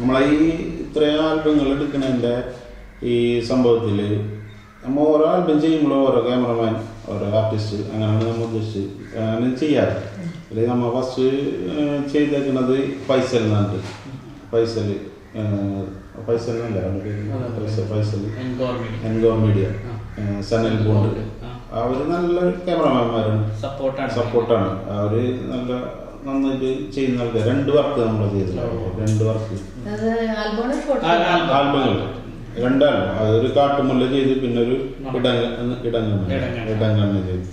നമ്മളെ ഈ ഇത്രയും ആൽബങ്ങൾ എടുക്കുന്നതിന്റെ ഈ സംഭവത്തിൽ നമ്മൾ ഓരോ ആൽബം ചെയ്യുമ്പോൾ ഓരോ ക്യാമറമാൻ ഓരോ ആർട്ടിസ്റ്റ് അങ്ങനെയാണ് നമ്മൾ ഉദ്ദേശിച്ച് അങ്ങനെ ചെയ്യാറ്. അല്ലെങ്കിൽ നമ്മൾ ഫസ്റ്റ് ചെയ്തേക്കുന്നത് പൈസൽ എന്നുണ്ട് പൈസൽ പൈസൽ എന്നല്ല ഫൈസൽ ഫൈസൽ. എൻഗോർ മീഡിയ സനൽ ബോണ്ട്. അവർ നല്ല ക്യാമറമാന്മാരാണ് സപ്പോർട്ടാണ് സപ്പോർട്ടാണ് അവർ നല്ല നന്നായിട്ട് ചെയ്യുന്ന ആൾക്കാർ രണ്ട് വർക്ക് നമ്മൾ ചെയ്തിട്ടുണ്ടാവും രണ്ട് വർക്ക് അത് ആൽബോണ് ഫോട്ടോ ആ- ആൽബം. ആൽബങ്ങൾ രണ്ടാണ്. അതൊരു കാട്ടുമുല്ല ചെയ്ത് പിന്നെ ഒരു ഇടങ്ങ ചെയ്തു.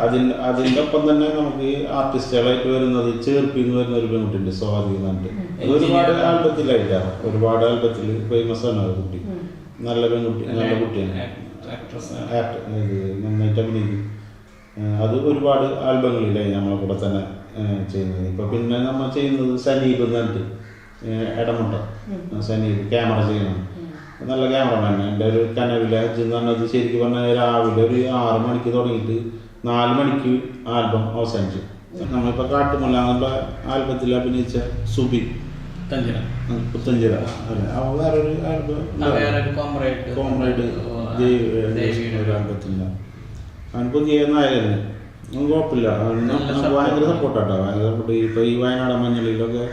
അതിന് അതിന്റെ ഒപ്പം തന്നെ നമുക്ക് ആർട്ടിസ്റ്റുകളായിട്ട് വരുന്നത് ചേർപ്പി എന്ന് വരുന്ന ഒരു പെൺകുട്ടിന്റെ സ്വാതി എന്ന് പറഞ്ഞിട്ട്. അത് ഒരുപാട് ആൽബത്തിലായിട്ടാണ് ഒരുപാട് ആൽബത്തിൽ ഫേമസ് ആണ് ആ കുട്ടി. നല്ല പെൺകുട്ടി നല്ല കുട്ടിയാണ്. നന്നായിട്ട് അഭിനയിക്കും. അത് ഒരുപാട് ആൽബങ്ങളിലായി നമ്മളെ കൂടെ തന്നെ ചെയ്യുന്നത്. ഇപ്പൊ പിന്നെ നമ്മൾ ചെയ്യുന്നത് സനീപ് എന്ന് പറഞ്ഞിട്ട് സനിയിൽ ക്യാമറ ചെയ്യണം. നല്ല ക്യാമറമാൻ എന്റെ ഒരു കനവിലെ ഹജ്ജ് എന്ന് പറഞ്ഞത് ശരിക്കും പറഞ്ഞാൽ രാവിലെ ഒരു ആറ് മണിക്ക് തുടങ്ങിയിട്ട് നാല് മണിക്ക് ആൽബം അവസാനിച്ചു. നമ്മളിപ്പോൾ കാട്ടുമുല്ല എന്നുള്ള ആൽബത്തിൽ അഭിനയിച്ച സുബി. അവ വേറൊരു ആൽബം കോമ്രേഡ് ആൽബത്തില്ല. അവൻ പുതിയ നായകന് കുഴപ്പമില്ല. ഭയങ്കര സപ്പോർട്ടാട്ടോ ഭയങ്കര സപ്പോർട്ട് ഇപ്പൊ ഈ വയനാട് മഞ്ഞളിലൊക്കെ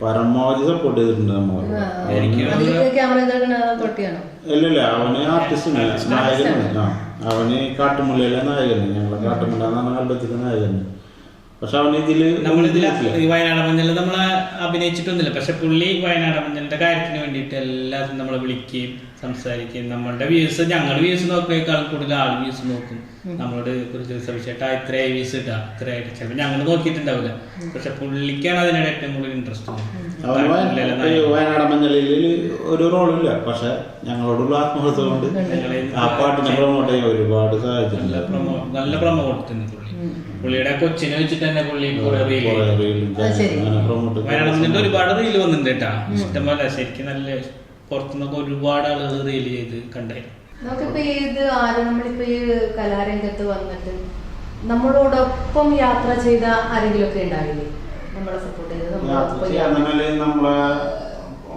പരമാവധി സപ്പോർട്ട് ചെയ്തിട്ടുണ്ട് ഇല്ലല്ല അവന് നായകനാണ് ആ അവന് കാട്ടുമുള്ളിയിലെ നായകന് ഞങ്ങളെ കാട്ടുമുള്ള എന്നാണ് ആൽബത്തിലെ നായകന് പക്ഷെ അവന് ഇതിൽ. വയനാട് മഞ്ഞൾ നമ്മളെ അഭിനയിച്ചിട്ടൊന്നുമില്ല. പക്ഷെ പുള്ളി വയനാട് മഞ്ഞളിന്റെ കാര്യത്തിന് വേണ്ടിയിട്ട് എല്ലാവരും നമ്മളെ വിളിക്കുകയും സംസാരിക്കുകയും നമ്മളുടെ വ്യൂസ് ഞങ്ങളുടെ വ്യൂസ് നോക്കിയേക്കാൾ കൂടുതൽ ആൾ വ്യൂസ് നോക്കും. നമ്മളോട് കുറച്ച് സവിശേഷ ഇത്ര വ്യൂസ് ഇട്ടാ ഇത്ര ആയിട്ട് ചിലപ്പോൾ ഞങ്ങൾ നോക്കിയിട്ടുണ്ടാവില്ല. പക്ഷെ പുള്ളിക്കാണ് അതിനോട് ഏറ്റവും കൂടുതൽ ഇൻട്രസ്റ്റ് വയനാട് മഞ്ഞളിൽ ഒരു റോളില്ല പക്ഷെ ഞങ്ങളോടുള്ള ആത്മഹത്യ കൊണ്ട് ആ പാട്ടിനെ പ്രൊമോട്ട് ചെയ്യാൻ ഒരുപാട് സഹായിച്ചിട്ടുണ്ട് നല്ല പ്രൊമോട്ട് കൊടുത്തിട്ടുണ്ട് പുള്ളി. പുള്ളിയുടെ കൊച്ചിനെ വെച്ചിട്ട് തന്നെ പുള്ളി റീൽ വയനാട് മഞ്ഞളിന്റെ ഒരുപാട് റീൽ വന്നിട്ടുണ്ട് കേട്ടാ. ഇഷ്ടംപോലെ ശരിക്കും നല്ല പുറത്തുനിന്നൊക്കെ ഒരുപാട് ആളുകൾ റീൽ ചെയ്ത് കണ്ടായിരുന്നു നമുക്കിപ്പോ ഇത് ആരും നമ്മളിപ്പോ ഈ കലാരംഗത്ത് വന്നിട്ട് നമ്മളോടൊപ്പം യാത്ര ചെയ്ത ആരെങ്കിലും ഒക്കെ ഉണ്ടാവില്ലേ? നമ്മളെ സപ്പോർട്ട് ചെയ്ത് നമ്മളെ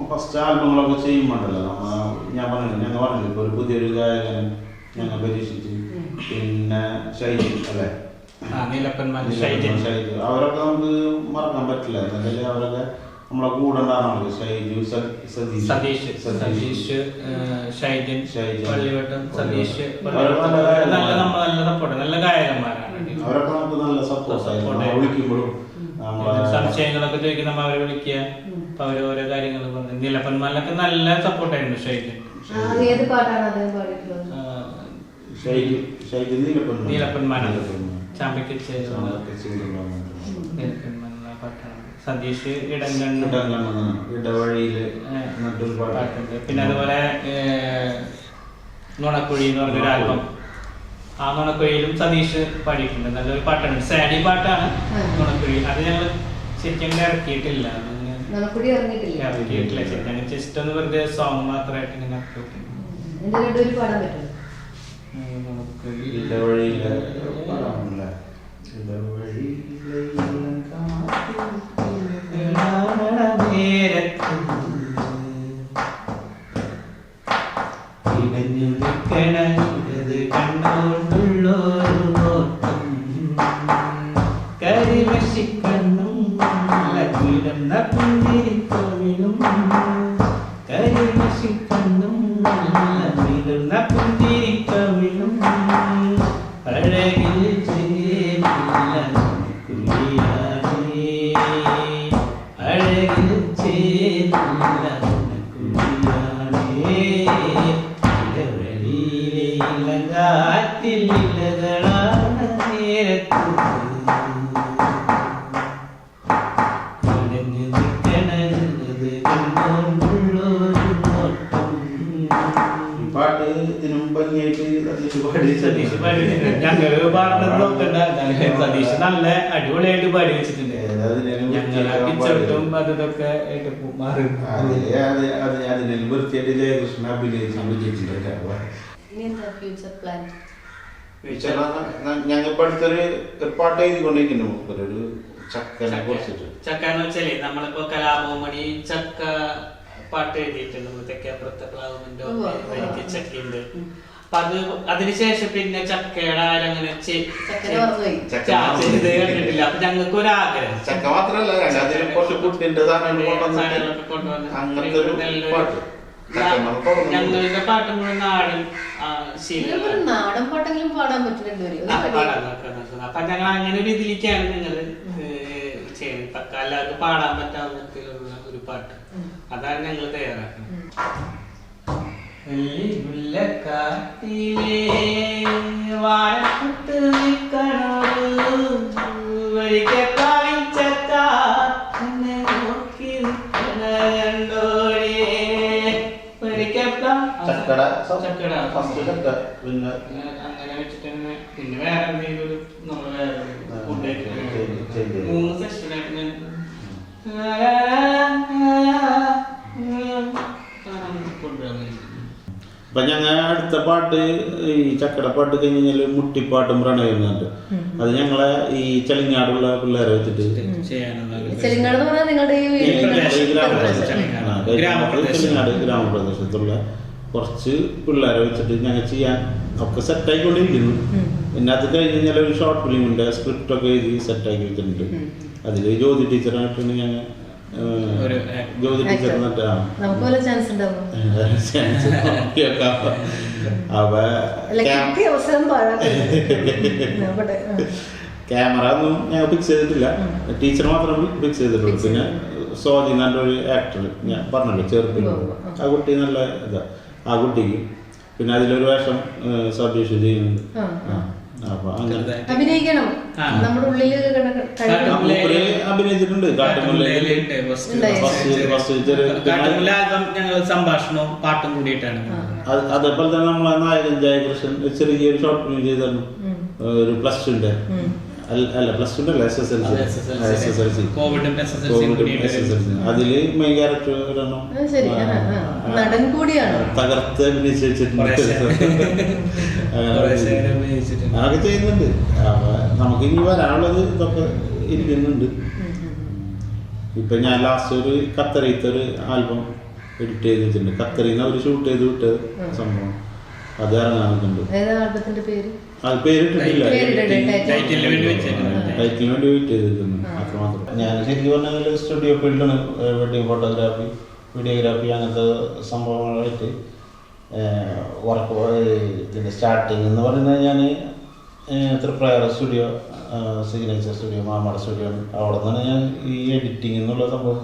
ഫസ്റ്റ് ആൽബങ്ങളൊക്കെ ചെയ്യുമ്പോണ്ടല്ലോ ഞാൻ പറഞ്ഞു ഞങ്ങൾ പറഞ്ഞില്ല ഇപ്പൊ ഒരു പുതിയൊരു ഗായകൻ ഞങ്ങൾ പരീക്ഷിച്ച്. പിന്നെ ഷൈജി അല്ലേ? അവരൊക്കെ നമുക്ക് മറക്കാൻ പറ്റില്ല. എന്നല്ലേ അവരൊക്കെ നമ്മളെ കൂടെ ഉണ്ടാകണമല്ലോ ഷൈജു സതീഷ് സതീഷ് ഷൈജൻ ഷൈജൻ. പള്ളിവട്ടം സതീഷ് നല്ല നല്ല നമ്മ നല്ല സപ്പോർട്ട് നല്ല ഗായകന്മാരാണ് അവരൊക്കെ നമുക്ക് നല്ല സപ്പോർട്ട്. വിളിക്കുമ്പോഴും സംശയങ്ങളൊക്കെ ചോദിക്കുന്ന അവരെ വിളിക്കുക. അപ്പൊ അവർ ഓരോ കാര്യങ്ങൾ പറഞ്ഞു നിലപ്പന്മാരിലൊക്കെ നല്ല സപ്പോർട്ടായിരുന്നു ഷൈജൻ. നീലപ്പന്മാനാണ്. ചാമ്പയ്ക്ക് ചേരുന്ന പാട്ടാണ്. സതീഷ് ഇടങ്കണ്ണ് ഇടവഴിയിൽ പാട്ടുണ്ട്. പിന്നെ അതുപോലെ നുണക്കുഴി എന്ന് പറഞ്ഞൊരു ആൽബം. ആ നുണക്കുഴിയിലും സതീഷ് പാടിയിട്ടുണ്ട്. നല്ലൊരു പാട്ടാണ്. സാഡി പാട്ടാണ്. നുണക്കുഴി. അത് ഞങ്ങൾ ശരിക്കും ഇറക്കിയിട്ടില്ല. ഇറക്കിയിട്ടില്ല. ശരിക്കും അങ്ങനെ ജസ്റ്റ് ഒന്ന് വെറുതെ സോങ് മാത്രമായിട്ട് ഇങ്ങനെ ഇറക്കി എന്റെ രണ്ടുപേരും പാടാൻ പറ്റും നുണക്കുഴി. ഇടവഴിയിൽ പാടാമല്ലേ ഇടവഴിയിലെ time ഞങ്ങൾ നോക്കണ്ട സതീഷ് നല്ല അടിപൊളിയായിട്ട് പാടി വെച്ചിട്ടുണ്ട് ഞങ്ങളെ പിച്ചട്ടും അതൊക്കെ ആയിട്ട് മാറി അതെ അതെ അതെ അതിനെ വൃത്തിയായിട്ട് ജയകൃഷ്ണ അഭിനയിച്ച് ഇനി എന്താ ഫ്യൂച്ചർ പ്ലാൻ ഞങ്ങൾ ഒരു പാട്ട് എഴുതിക്കൊണ്ടിരിക്കുന്നു ഒരു ചക്കനെ കുറിച്ചിട്ട് ചക്ക എന്ന് വെച്ചാലേ നമ്മളിപ്പോ കലാഭവമണി ചക്ക പാട്ട് എഴുതിയിട്ടുണ്ട് തെക്കേപ്പുറത്തെ. എനിക്ക് ചക്കയുണ്ട് അപ്പൊ അത് അതിനുശേഷം പിന്നെ ചക്കയുടെ ആരങ്ങനെ ചെ- ചക്കര മറന്നുപോയി ചക്ക ചാ- ചെയ്ത് കണ്ടിട്ടില്ല. അപ്പൊ ഞങ്ങൾക്ക് ഒരു ആഗ്രഹം ചക്ക മാത്രല്ല കുറച്ച് കുട്ടിന്റെ കൊണ്ടുവന്ന്. ഞങ്ങളുടെ പാട്ടും കൂടെ നാടൻ നാടൻ പാട്ടെങ്കിലും പാടാൻ പറ്റുന്നുണ്ട്. അപ്പൊ ഞങ്ങൾ അങ്ങനെ ഒരു ഇതിലേക്കാണ് നിങ്ങൾ ചെയ്യുന്നത് പക്ക എല്ലാവർക്കും പാടാൻ പറ്റാവുന്ന ഒരു പാട്ട്. അതാണ് ഞങ്ങൾ തയ്യാറാക്കുന്നത്. നിൽക്കണോട് വഴിക്കക്കാവിൻ ചക്ക എന്നെ നോക്കി നിൽക്കണ കണ്ടോടെ. വഴിക്കക്കാ- ചക്കട ചക്കട. ഫസ്റ്റ് ചക്ക പിന്നെ അങ്ങനെ വെച്ചിട്ട് തന്നെ പിന്നെ വേറെ എന്തെങ്കിലും നമ്മൾ വേറെ. മൂന്ന് സെഷനായിട്ട് ഞാൻ അപ്പൊ ഞങ്ങൾ അടുത്ത പാട്ട് ഈ ചക്കട പാട്ട് കഴിഞ്ഞ് കഴിഞ്ഞാൽ മുട്ടിപ്പാട്ടും പ്രണയുന്നുണ്ട് അത് ഞങ്ങളെ ഈ ചെളിങ്ങാടുള്ള പിള്ളേരെ വെച്ചിട്ട്. ചെളിങ്ങാട്. ഗ്രാമപ്രദേശത്തുള്ള കുറച്ച് പിള്ളേരെ വെച്ചിട്ട് ഞങ്ങൾ ചെയ്യാൻ ഒക്കെ സെറ്റായിക്കൊണ്ടിരിക്കുന്നു. പിന്നെ അത് കഴിഞ്ഞ് കഴിഞ്ഞാൽ ഒരു ഷോർട്ട് ഫിലിമിന്റെ സ്ക്രിപ്റ്റ് ഒക്കെ എഴുതി സെറ്റാക്കി വെച്ചിട്ടുണ്ട്. അതിൽ ജ്യോതി ടീച്ചറായിട്ടാണ് ഞങ്ങൾ ക്യാമറ ഒന്നും ഞാൻ ഫിക്സ് ചെയ്തിട്ടില്ല. ടീച്ചർ മാത്രം ഫിക്സ് ചെയ്തിട്ടുള്ളൂ. പിന്നെ സോജി നല്ലൊരു ആക്ടർ ഞാൻ പറഞ്ഞല്ലോ ഉവ്വ്. ആ. കുട്ടി നല്ല ഇതാ. ആ കുട്ടിക്ക് പിന്നെ അതിലൊരു വേഷം സബ്ജീഷ് ചെയ്യുന്നുണ്ട്. ആ, ആ, അപ്പൊ അങ്ങനെ. അഭിനയിക്കണം. നമ്മുടെ ഉള്ളിൽ അഭിനയിച്ചിട്ടുണ്ട്. ഞങ്ങൾ സംഭാഷണവും പാട്ടും കൂടിയിട്ടാണ്. അതേപോലെ തന്നെ നമ്മളെ നായകൻ ജയകൃഷ്ണൻ ചെറിയൊരു ഷോർട്ട് ഫിലിം ചെയ്തിരുന്നു. ഒരു പ്ലസ് ടുന്റെ അല്ല പ്ലസ് ടു അല്ല എസ് എസ് എൽ അത് C S S L C കോവിഡും SSLC യും കൂടിയിട്ട് അതിൽ മെയിൻ ക്യാരക്ടർ ഒരെണ്ണം നടൻ കൂടിയാണ്. തകർത്ത് അഭിനയിച്ചിട്ടുണ്ട്. അതൊക്കെ ചെയ്യുന്നുണ്ട്. നമുക്ക് ഇനി വരാനുള്ളത് ഇതൊക്കെ ഇരിക്കുന്നുണ്ട്. ഇപ്പൊ ഞാൻ ലാസ്റ്റ് ഒരു ഖത്തറിയത്തെ ഒരു ആൽബം എഡിറ്റ് ചെയ്ത് വെച്ചിട്ടുണ്ട് ഖത്തറിന്ന് അവർ ഷൂട്ട് ചെയ്ത് വിട്ട സംഭവം. അത് ഇറങ്ങാനുണ്ട് പേര്? അത് പേരിട്ടിട്ടില്ല. ടൈറ്റിന് ടൈറ്റിലിന് വേണ്ടി വെയിറ്റ് ചെയ്തിട്ടുണ്ട്. അത്രമാത്രം ഞാൻ ശരിക്കും പറഞ്ഞാൽ സ്റ്റുഡിയോ ഫീൽഡാണ് വെഡിങ് ഫോട്ടോഗ്രാഫി വീഡിയോഗ്രാഫി അങ്ങനത്തെ സംഭവങ്ങളായിട്ട് വർക്ക് ഇതിന്റെ സ്റ്റാർട്ടിങ് എന്ന് പറയുന്നത് ഞാൻ തൃപ്രയർ സ്റ്റുഡിയോ സിഗ്നേച്ചർ സ്റ്റുഡിയോ മാമാട സ്റ്റുഡിയോ അവിടെ നിന്നാണ് ഞാൻ ഈ എഡിറ്റിംഗ് എന്നുള്ള സംഭവം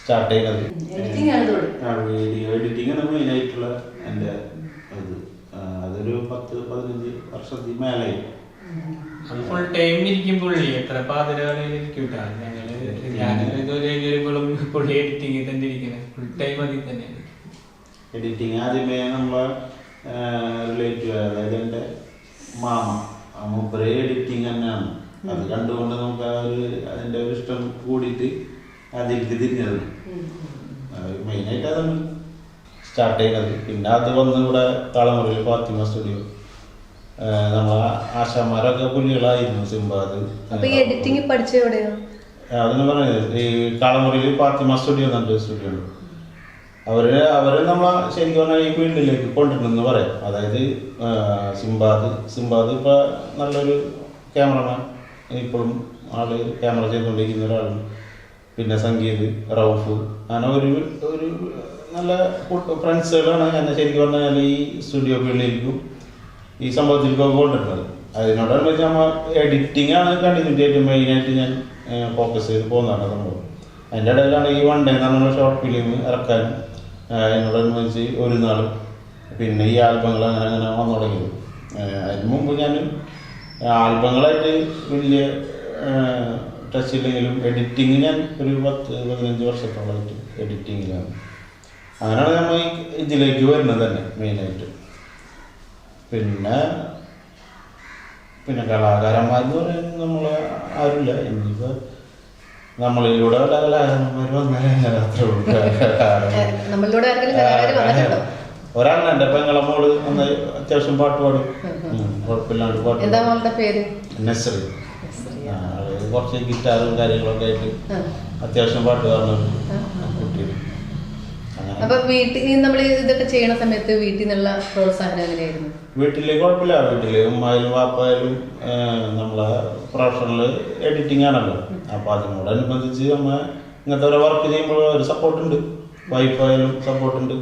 സ്റ്റാർട്ട് ചെയ്യുന്നത്. വീഡിയോ എഡിറ്റിംഗ് ആണ് മെയിനായിട്ടുള്ള എന്റെ ഇത്. അതൊരു പത്ത് പതിനഞ്ച് വർഷത്തിൽ മേലായി ഫുൾ ടൈം ഇരിക്കുമ്പോൾ എത്ര പാതിരാളിയിൽ ഇരിക്കൂട്ടാ. ഞങ്ങൾ ഞാൻ ഇതുവരെ വരുമ്പോഴും പുള്ളി എഡിറ്റിംഗ് തന്നെ ഇരിക്കുന്നത് ഫുൾ ടൈം അതിൽ തന്നെയാണ് എഡിറ്റിംഗ് ആദ്യമേ നമ്മളെ റിലേറ്റീവ് അതായത് എന്റെ മാമ. മൂപ്പര് എഡിറ്റിംഗ് തന്നെയാണ്. അത് കണ്ടുകൊണ്ട് നമുക്ക് ആ ഒരു അതിന്റെ ഒരു ഇഷ്ടം കൂടിയിട്ട് അതിലേക്ക് തിരിഞ്ഞത്. മെയിനായിട്ട് അതാണ് സ്റ്റാർട്ട് ചെയ്യുന്നത് പിന്നെ അത് വന്ന് ഇവിടെ തളമുറയിൽ ഫാത്തിമ സ്റ്റുഡിയോ നമ്മളെ ആശാന്മാരൊക്കെ പുലികളായിരുന്നു സിംബാദ് എഡിറ്റിംഗ് പഠിച്ചത് എവിടെയാണ് അതിന് പറയുന്നത് ഈ തളമുറയിൽ ഫാത്തിമ സ്റ്റുഡിയോ എന്നുണ്ട് സ്റ്റുഡിയോ ഉണ്ട് അവർ അവർ നമ്മളെ ശരിക്കും പറഞ്ഞാൽ ഈ ഫീൽഡിലേക്ക് കൊണ്ടിട്ടുണ്ടെന്ന് പറയാം. അതായത് സിംബാദ്. സിംബാദ് ഇപ്പൊ നല്ലൊരു ക്യാമറമാൻ. ഇപ്പോഴും ആൾ ക്യാമറ ചെയ്തുകൊണ്ടിരിക്കുന്ന ഒരാളാണ് പിന്നെ സംഗീത് റൌഫ്. അങ്ങനെ ഒരു ഒരു നല്ല ഫ്രണ്ട്സുകളാണ് എന്നെ ശരിക്കും പറഞ്ഞാൽ ഈ സ്റ്റുഡിയോ ഫീൽഡിലേക്കും ഈ സംഭവത്തിലേക്കും കൊണ്ടിട്ടുള്ളത് അതിനോടനുബന്ധിച്ച് നമ്മൾ എഡിറ്റിംഗ് ആണ് കണ്ടിന്യൂറ്റി ആയിട്ട് മെയിനായിട്ട് ഞാൻ ഫോക്കസ് ചെയ്ത് പോകുന്നതാണ് സംഭവം. അതിന്റെ ഇടയിലാണ് ഈ വൺ ഡേ എന്ന് പറഞ്ഞ ഷോർട്ട് ഫിലിം ഇറക്കാൻ എന്നോടനുബന്ധിച്ച് ഒരു നാൾ പിന്നെ ഈ ആൽബങ്ങൾ അങ്ങനെ അങ്ങനെ വന്നു തുടങ്ങിയത് അതിന് മുമ്പ് ഞാൻ ആൽബങ്ങളായിട്ട് വലിയ ടച്ച് ഇല്ലെങ്കിലും എഡിറ്റിംഗ് ഞാൻ ഒരു പത്ത് പതിനഞ്ച് വർഷത്തോളമായിട്ട് എഡിറ്റിങ്ങിലാണ് അങ്ങനെയാണ് നമ്മൾ ഈ ഇതിലേക്ക് വരുന്നത് തന്നെ മെയിനായിട്ട് പിന്നെ പിന്നെ കലാകാരന്മാരെന്ന് പറയുന്നത് നമ്മൾ ആരുമില്ല. ഇനിയിപ്പോൾ നമ്മളിലൂടെ ഒരാളെ എന്റെ പെങ്ങളെ മോൾ ഒന്ന് അത്യാവശ്യം പാട്ട് പാടും. കുഴപ്പമില്ലാണ്ട് പാട്ട് എന്താ. മോളുടെ പേര്? കുറച്ച് ഗിറ്റാറും കാര്യങ്ങളൊക്കെ ആയിട്ട് അത്യാവശ്യം പാട്ട് പാടുന്നുണ്ട് ആ. അപ്പൊ വീട്ടിൽ നമ്മൾ ഇതൊക്കെ ചെയ്യണ സമയത്ത് വീട്ടിൽ നിന്നുള്ള പ്രോത്സാഹനം എങ്ങനെയായിരുന്നു? വീട്ടിൽ കുഴപ്പമില്ല വീട്ടിൽ ഉമ്മായാലും വാപ്പായാലും നമ്മളെ പ്രൊഫഷണൽ എഡിറ്റിംഗ് ആണല്ലോ. അപ്പൊ അതിനോടനുബന്ധിച്ച് നമ്മ ഇങ്ങനത്തെ ഓരോ വർക്ക് ചെയ്യുമ്പോൾ ഒരു സപ്പോർട്ട് ഉണ്ട്. വൈഫായാലും സപ്പോർട്ട് ഉണ്ട്.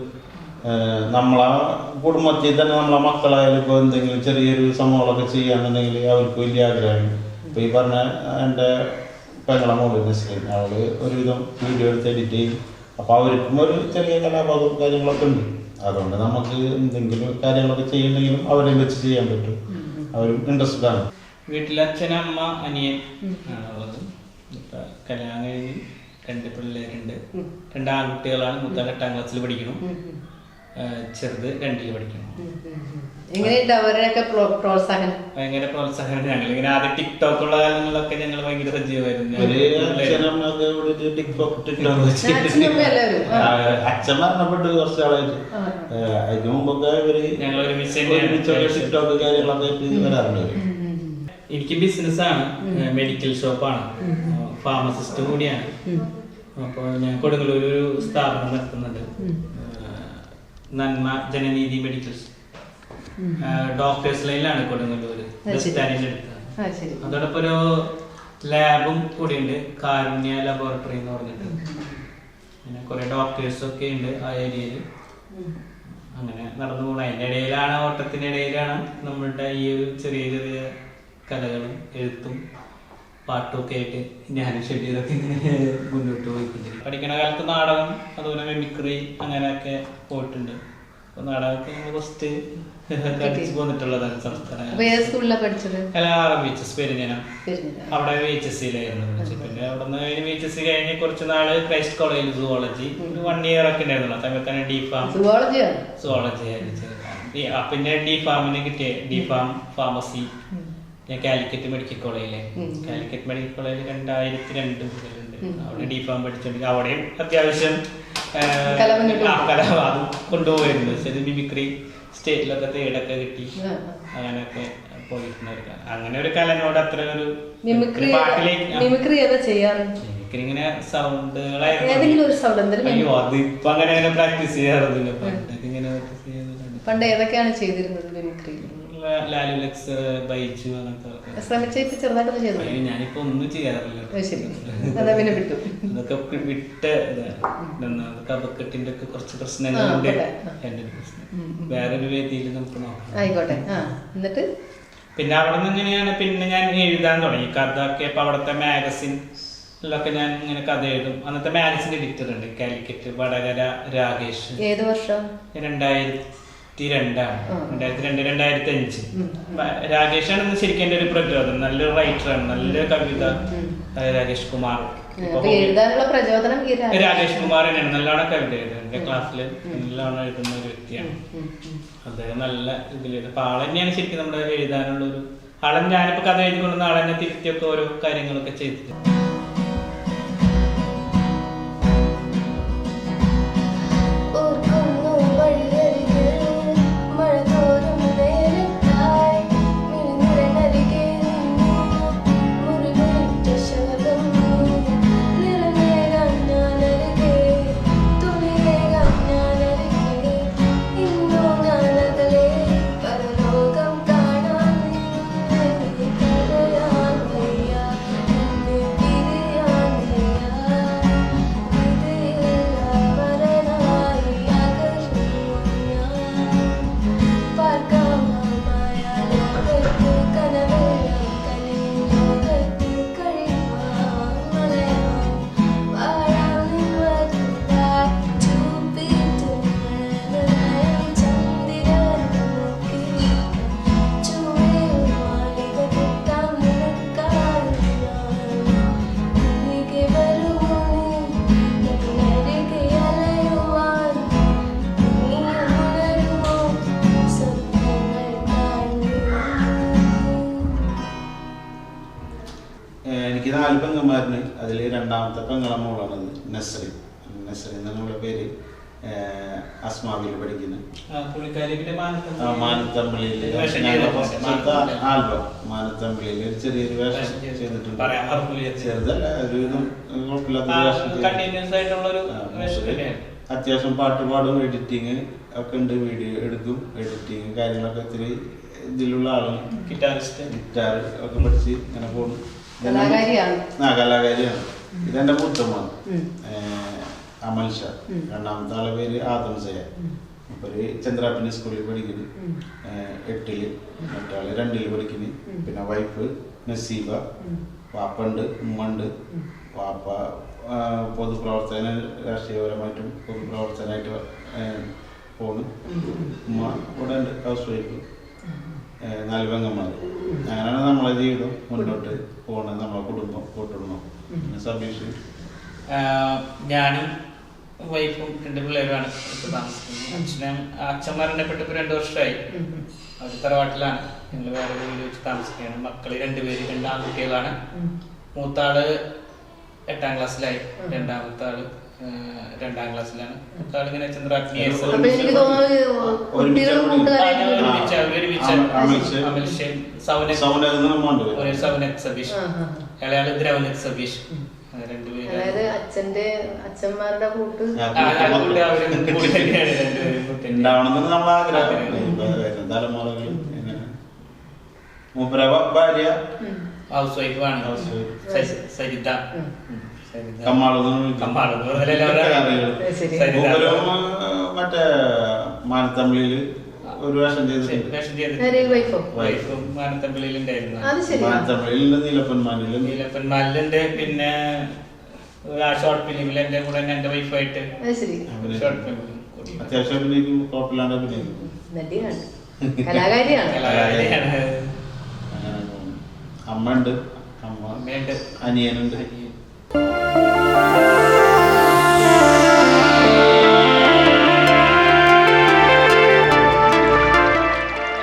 നമ്മളെ കുടുംബത്തിൽ തന്നെ നമ്മളെ മക്കളായാലും ഇപ്പോൾ എന്തെങ്കിലും ചെറിയൊരു സംഭവങ്ങളൊക്കെ ചെയ്യാന്നുണ്ടെങ്കിൽ അവർക്ക് വലിയ ആഗ്രഹമാണ്. ഇപ്പൊ ഈ പറഞ്ഞ എന്റെ പെങ്ങളെ മോൾ നസ്രീൻ അവൾ ഒരുവിധം വീഡിയോ എടുത്ത് എഡിറ്റ് ചെയ്യും. അപ്പൊ അവർക്കും ഒരു ചെറിയ കലാബോധവും കാര്യങ്ങളൊക്കെ ഉണ്ട്. അതുകൊണ്ട് നമുക്ക് എന്തെങ്കിലും കാര്യങ്ങളൊക്കെ ചെയ്യണമെങ്കിലും അവരെ വെച്ച് ചെയ്യാൻ പറ്റും. അവരും ഇൻട്രസ്റ്റഡ് ആണ്. വീട്ടിൽ അച്ഛൻ അമ്മ അനിയൻ കല്യാണം കഴിഞ്ഞ് രണ്ട് പിള്ളേരുണ്ട്. രണ്ട് ആൺകുട്ടികളാണ്. മൂത്താൾ എട്ടാം ക്ലാസ്സിൽ പഠിക്കണം ചെറുത് രണ്ടിൽ പഠിക്കണം. പ്രോത്സാഹനം? ഭയങ്കര പ്രോത്സാഹനം ഞങ്ങൾ ഇങ്ങനെ ആദ്യം ടിക്ടോക്ക് ഉള്ള കാലങ്ങളിലൊക്കെ ഞങ്ങൾ ഭയങ്കര സജീവമായിരുന്നു. അച്ഛൻ മരണപ്പെട്ട് കുറച്ച് ആളായിട്ട് അതിന് മുമ്പൊക്കെ ഇവർ ഞങ്ങൾ ഒരുമിച്ച് ടിക്ടോക്ക് കാര്യങ്ങളൊക്കെ വരാറുണ്ട്. എനിക്ക് ബിസിനസ്സാണ് മെഡിക്കൽ ഷോപ്പാണ് ഫാർമസിസ്റ്റ് കൂടിയാണ്. അപ്പോൾ ഞാൻ കൊടുങ്ങല്ലൂർ ഒരു സ്ഥാപനം നടത്തുന്നുണ്ട്. നന്മ ജനനീതി മെഡിക്കൽസ്. ഡോക്ടേഴ്സ് ലൈനിലാണ് കൊടുങ്ങല്ലൂര് അതോടൊപ്പം ഒരു ലാബും കൂടി ഉണ്ട് കാരുണ്യ ലബോറട്ടറി എന്ന് പറഞ്ഞിട്ട്. പിന്നെ കുറെ ഡോക്ടേഴ്സ് ഒക്കെ ഉണ്ട് ആ ഏരിയയിൽ അങ്ങനെ നടന്നു പോകണം അതിന്റെ ഇടയിലാണ് ഓട്ടത്തിനിടയിലാണ് നമ്മളുടെ ഈ ഒരു ചെറിയ ചെറിയ കലകളും എഴുത്തും പാട്ടും ഒക്കെ ആയിട്ട് ഞാനും ഷെഡ്യൂളൊക്കെ ഇങ്ങനെ മുന്നോട്ട് പോയിട്ടുണ്ട്. പഠിക്കണ കാലത്ത് നാടകം അതുപോലെ മെമിക്രി അങ്ങനെയൊക്കെ പോയിട്ടുണ്ട്. അപ്പൊ നാടകമൊക്കെ ഞങ്ങൾ ഫസ്റ്റ് കളിച്ച് പോന്നിട്ടുള്ളതാണ് സംസ്ഥാനം എച്ച് എസ് പെരിഞ്ഞനം അവിടെ വി എച്ച് എസ് സിയിലായിരുന്നു പിന്നെ അവിടെ നിന്ന് വി എച്ച് എസ് സി കഴിഞ്ഞ് കുറച്ച് നാൾ ക്രൈസ്റ്റ് കോളേജ് സുവോളജി ഒരു വൺ ഇയർ ഒക്കെ ഉണ്ടായിരുന്നു. ആ സമയത്താണ് ഡി ഫാം സുവോളജി സുവോളജി പിന്നെ ഡി ഫാമിന് കിട്ടിയ ഡി ഫാം ഫാർമസി ഞാൻ കാലിക്കറ്റ് മെഡിക്കൽ കോളേജിലെ. കാലിക്കറ്റ് മെഡിക്കൽ കോളേജിൽ രണ്ടായിരത്തി രണ്ട് മുതലുണ്ട്. അവിടെ ഡി ഫാം പഠിച്ചിട്ടുണ്ട് അവിടെയും അത്യാവശ്യം ആ, കല മുന്നോട്ട് ആ, കല അതും കൊണ്ടുപോയിരുന്നു. ശരി മിമിക്രി സ്റ്റേറ്റിലൊക്കെ തേടൊക്കെ കിട്ടി. അങ്ങനെയൊക്കെ പോയിട്ടുണ്ടായിരിക്കാം അങ്ങനെ ഒരു കലനോട് അത്ര ഒരു മിമിക്രി ഏതാ ചെയ്യാറ്? ഇങ്ങനെ സൗണ്ടുകളായിരുന്നു. ഒരു സൗണ്ട് എന്തെങ്കിലും അയ്യോ അത് ഇപ്പൊ അങ്ങനെ അങ്ങനെ പ്രാക്ടീസ് ചെയ്യാറൊന്നുമില്ല പണ്ടൊക്കെ ഇങ്ങനെ. പണ്ട് ഏതൊക്കെയാണ് ചെയ്തിരുന്നത് മിമിക്രി ലാ- ലാലു ലക്സ് ബൈജു അങ്ങനത്തെ. ശ്രമിച്ചിട്ട് ചെറുതായിട്ടൊന്ന് ചെയ്തു. ഞാനിപ്പോ ഒന്നും ചെയ്യാറില്ല. അതാ പിന്നെ വിട്ടു. അതൊക്കെ വിട്ട് ഇതാണ് കപക്കെട്ടിന്റെ ഒക്കെ കുറച്ച് പ്രശ്നങ്ങളുണ്ട്. എന്റെ പ്രശ്നം. വേറൊരു വേദിയിൽ നമുക്ക് നോക്കാം. ആയിക്കോട്ടെ. എന്നിട്ട്? പിന്നെ അവിടെ നിന്ന് ഇങ്ങനെയാണ് പിന്നെ ഞാൻ എഴുതാൻ തുടങ്ങി. കഥ കഥയൊക്കെ ഇപ്പൊ അവിടുത്തെ മാഗസിനിലൊക്കെ ഞാൻ ഇങ്ങനെ കഥ എഴുതും. അന്നത്തെ മാഗസിൻ എഡിറ്റർ ഉണ്ട്. കാലിക്കറ്റ് വടകര രാകേഷ്. ഏത് വർഷം? രണ്ടായിരത്തി രണ്ടാണ്. രണ്ടായിരത്തി രണ്ട് രണ്ടായിരത്തി അഞ്ച്. രാകേഷാണ് ഇന്ന് ശരിക്കും എന്റെ ഒരു പ്രചോദനം നല്ലൊരു റൈറ്ററാണ് നല്ലൊരു കവിത രാകേഷ് കുമാർ. രാകേഷ് കുമാർ തന്നെയാണ്. നല്ലോണം കവിത എഴുതുന്നത് ക്ലാസ്സിൽ ക്ലാസ്സിൽ നല്ലോണം എഴുതുന്ന ഒരു വ്യക്തിയാണ്. അദ്ദേഹം നല്ല ഇതിൽ അപ്പൊ ആൾ തന്നെയാണ് ശരിക്കും നമ്മുടെ എഴുതാനുള്ള ഒരു ആളെ ഞാനിപ്പോ കഥ എഴുതി കൊണ്ടുവന്ന ആളെ തന്നെ തിരുത്തിയൊക്കെ ഓരോ കാര്യങ്ങളൊക്കെ ചെയ്തിട്ട് രണ്ടാമത്തെ പെങ്ങളെ മോളാണത് നസ്രി നസ്രി എന്നുള്ള പേര് അസ്മാവിൽ. മാനത്തമ്പിളിയിൽ. ആൽബം മാനത്തമ്പിളിയിൽ ഒരു ചെറിയൊരു വേഷം ചെയ്തിട്ടുണ്ട്. ചെറുതല്ല ഒരു കുഴപ്പമില്ലാത്ത. അത്യാവശ്യം പാട്ട് പാടും എഡിറ്റിങ് ഒക്കെ ഉണ്ട് വീഡിയോ എടുക്കും എഡിറ്റിങ് കാര്യങ്ങളൊക്കെ ഇത്തിരി ഇതിലുള്ള ആളാണ് ഗിറ്റാറിസ്റ്റ്. ഗിറ്റാർ ഒക്കെ പഠിച്ച് ഇങ്ങനെ പോകുന്നു കലാകാരിയാണ്. ആ കലാകാരിയാണ് ഇതെന്റെ അമൽഷ അമൽ ഷാ. രണ്ടാമത്തെ ആളെ പേര് ആദം സയ ഒരു ചന്ദ്രാപ്പിന്റെ സ്കൂളിൽ പഠിക്കുന്നു. എട്ടിൽ. മറ്റാൾ രണ്ടിൽ പഠിക്കുന്നു. പിന്നെ വൈഫ് നസീബ. വാപ്പുണ്ട് ഉമ്മണ്ട്. വാപ്പ പൊതുപ്രവർത്തന രാഷ്ട്രീയപരമായിട്ടും പൊതുപ്രവർത്തനമായിട്ട് പോണു. പോണ് ഉമ്മ ഇവിടെ ഉണ്ട് ഹൗസ് വൈഫ്. ഏഹ് നാല് അങ്ങനെയാണ് നമ്മളെ ജീവിതം മുന്നോട്ട് പോകണത് നമ്മളെ കുടുംബം കൂട്ടുകുടുംബം പിന്നെ സബീഷ്? ഞാനും വൈഫും രണ്ട് പിള്ളേരുമാണ് താമസിക്കുന്നത്. അച്ഛനും അച്ഛൻ മരണപ്പെട്ട് ഇപ്പൊ രണ്ടു വർഷമായി. അവർ തറവാട്ടിലാണ്. ഞങ്ങൾ വേറെ വീട് വെച്ച് താമസിക്കുകയാണ്. മക്കൾ രണ്ടുപേര് രണ്ടാം കുട്ടികളാണ്. മൂത്താൾ എട്ടാം ക്ലാസ്സിലായി. രണ്ടാമത്തെ ആൾ രണ്ടാം ക്ലാസ്സിലാണ്. മൂത്താൾ ഇങ്ങനെ ചന്ദ്രാഗ്നി അപ്പൊ എനിക്ക് തോന്നുന്നു കുട്ടികളും കൂട്ടുകാരായിട്ട് ഒരുമിച്ച് അവരൊരുമിച്ച് അമൽ- അമൽഷ്. അമൽഷ് സൗന സൗനക് നമ്മണ്ട് ഒരു സൗന എക്സബീഷ് ആ, ആ, ഇളയാൾ ദ്രവൻ എക്സബീഷ് രണ്ടുപേരും അതായത് അച്ഛന്റെ അച്ഛന്മാരുടെ കൂട്ട് ഭാര്യ? ഹൗസ് വൈഫാണ് സരിത. കമ്മാൾ മറ്റേ മാനത്തമ്പിളിയിൽ ഒരു വേഷം മാനത്തമ്പിളിയിലുണ്ടായിരുന്നു നീലപ്പന്മാനിലും നീലപ്പന്മാരിലുണ്ട് പിന്നെ ആ ഷോർട്ട് ഫിലിമിൽ എന്റെ കൂടെ തന്നെ എന്റെ വൈഫായിട്ട് ഷോർട്ട് അത്യാവശ്യം അഭിനയിക്കും. കുഴപ്പമില്ലാണ്ട് കലാകാരിയാണ്. അമ്മ ഉണ്ട് അമ്മ അനിയനുണ്ട്. അനിയൻ.